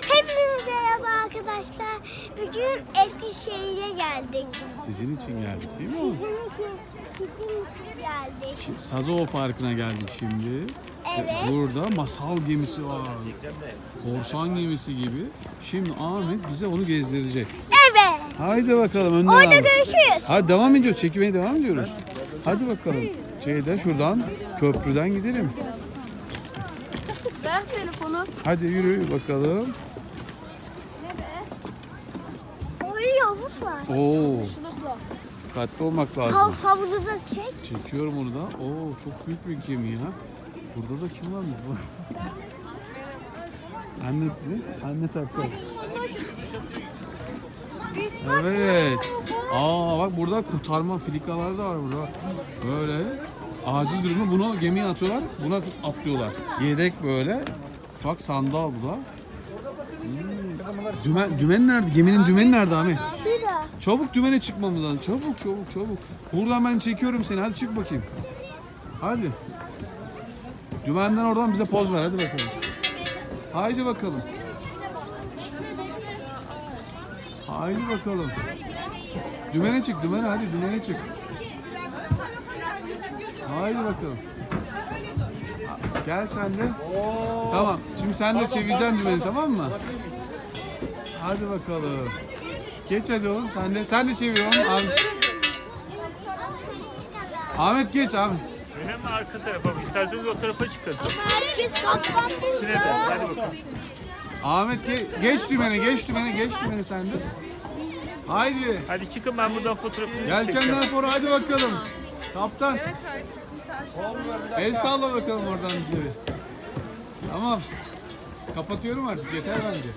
Hepinize merhaba arkadaşlar. Bugün Eskişehir'e geldik. Sizin için geldik değil mi? Sizin için, sizin için geldik. Sazova Parkı'na geldik şimdi. Evet. Burada masal gemisi var. Korsan gemisi gibi. Şimdi Ahmet bize onu gezdirecek. Evet. Haydi bakalım önden Orada abi. görüşürüz. Hadi devam ediyoruz. Çekimeye devam ediyoruz. Hadi bakalım. Şeyden şuradan köprüden gidelim. Ver telefonu. Hadi yürü bakalım. Orada havuz var. Oo. Dikkatli olmak lazım. Hav havuzu da çek. Çekiyorum onu da. Oo çok büyük bir gemi ya. Burada da kim var mı? Anne ne? Anne taktı. Evet. Aa bak burada kurtarma filikalar da var burada. Böyle acil durumda bunu gemiye atıyorlar. Buna atlıyorlar. Yedek böyle. Ufak sandal bu da. Hmm. Dümen, dümen nerede? Geminin dümeni nerede Ahmet? Şurada. Çabuk dümene çıkmamız lazım. Çabuk çabuk çabuk. Buradan ben çekiyorum seni. Hadi çık bakayım. Hadi. Dümenden oradan bize poz ver. Hadi bakalım. Haydi bakalım. Haydi bakalım. Dümene çık, dümene hadi dümene çık. Haydi bakalım. Gel sen de. Tamam. Şimdi sen de çevireceksin dümeni tamam mı? Hadi bakalım. Geç hadi oğlum sen de. Sen de çevir oğlum. Ahmet, Ahmet geç Ahmet. Hemen arka tarafa mı? İsterseniz o tarafa çıkın. Herkes kaptan Sine'de. Hadi bakalım. Ahmet ge- geç dümene, geç dümene, geç dümene sen de. Haydi. Hadi çıkın ben buradan fotoğrafını Yelkenler çekeceğim. for hadi bakalım. Kaptan. El salla bakalım oradan bize bir. Tamam. Kapatıyorum artık yeter bence.